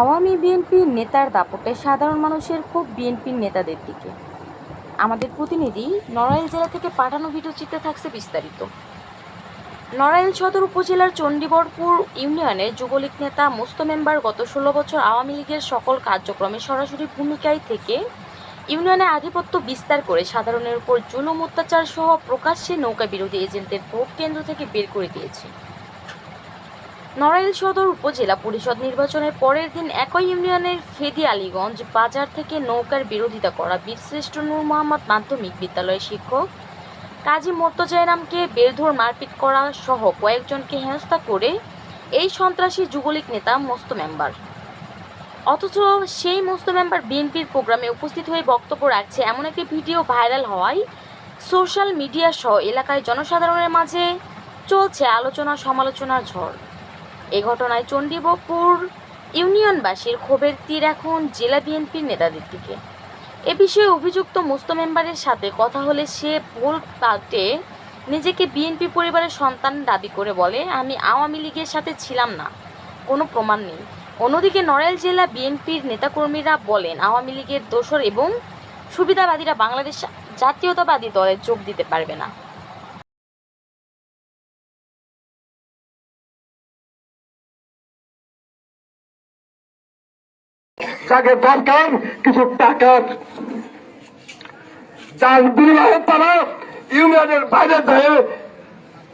আওয়ামী বিএনপির নেতার দাপটে সাধারণ মানুষের ক্ষোভ বিএনপির নেতাদের দিকে। আমাদের প্রতিনিধি নড়াইল জেলা থেকে পাঠানো ভিডিও চিত্রে থাকছে বিস্তারিত। নড়াইল সদর উপজেলার চণ্ডীবরপুর ইউনিয়নের যুবলীগ নেতা মোস্ত মেম্বার গত ষোলো বছর আওয়ামী লীগের সকল কার্যক্রমে সরাসরি ভূমিকায় থেকে ইউনিয়নে আধিপত্য বিস্তার করে সাধারণের উপর জুলুম অত্যাচার সহ প্রকাশ্যে নৌকা বিরোধী এজেন্টদের ভোট কেন্দ্র থেকে বের করে দিয়েছে। নড়াইল সদর উপজেলা পরিষদ নির্বাচনের পরের দিন একই ইউনিয়নের ফেদি আলীগঞ্জ বাজার থেকে নৌকার বিরোধিতা করা বীরশ্রেষ্ঠ নূর মোহাম্মদ মাধ্যমিক বিদ্যালয়ের শিক্ষক কাজী মোর্তজায়রামকে বেরধর মারপিট করা সহ কয়েকজনকে হেনস্থা করে এই সন্ত্রাসী যুবলীগ নেতা মস্ত মেম্বার। অথচ সেই মস্ত মেম্বার বিএনপির প্রোগ্রামে উপস্থিত হয়ে বক্তব্য রাখছে এমন একটি ভিডিও ভাইরাল হওয়ায় সোশ্যাল মিডিয়া সহ এলাকায় জনসাধারণের মাঝে চলছে আলোচনা সমালোচনার ঝড়। এ ঘটনায় চণ্ডীবপুর ইউনিয়নবাসীর ক্ষোভের তীর এখন জেলা বিএনপির নেতাদের দিকে। এ বিষয়ে অভিযুক্ত মুস্ত মেম্বারের সাথে কথা হলে সে ভুল পাল্টে নিজেকে বিএনপি পরিবারের সন্তান দাবি করে বলে, আমি আওয়ামী লীগের সাথে ছিলাম না। কোনো প্রমাণ নেই। অন্যদিকে নড়াইল জেলা বিএনপির নেতাকর্মীরা বলেন, আওয়ামী লীগের দোসর এবং সুবিধাবাদীরা বাংলাদেশ জাতীয়তাবাদী দলে যোগ দিতে পারবে না। যাকে দরকার কিছু টাকার। যার বিনিময়ে তারা ইউনিয়নের বাইরে ধরে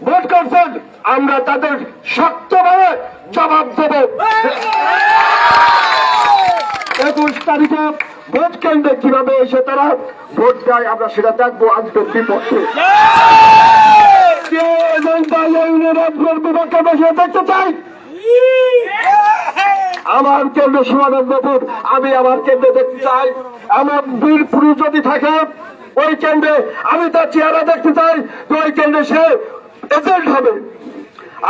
ভোট করছেন আমরা তাদের শক্তভাবে জবাব দেব। একুশ তারিখে ভোট কেন্দ্রে কীভাবে এসে তারা ভোট দেয় আমরা সেটা দেখব আজকের বিপক্ষে। কে এজেন্ডা ইউনিয়নের বিপক্ষে বসে দেখতে চাই? আমার কেন্দ্র সীমানন্দপুর আমি আমার কেন্দ্রে দেখতে চাই। আমার বীরপুর যদি থাকে, ওই কেন্দ্রে আমি তার চেহারা দেখতে চাই, তো ওই কেন্দ্রে সে এজেন্ট হবে।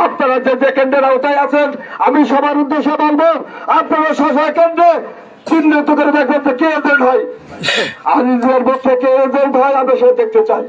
আপনারা যে যে কেন্দ্রের আওতায় আছেন, আমি সবার উদ্দেশ্যে বলব, আপনারা শশা কেন্দ্রে চিহ্নিত করে দেখবেন কে এজেন্ট হয়। আজিজের পক্ষে কে এজেন্ট হয় আমি সেটা দেখতে চাই।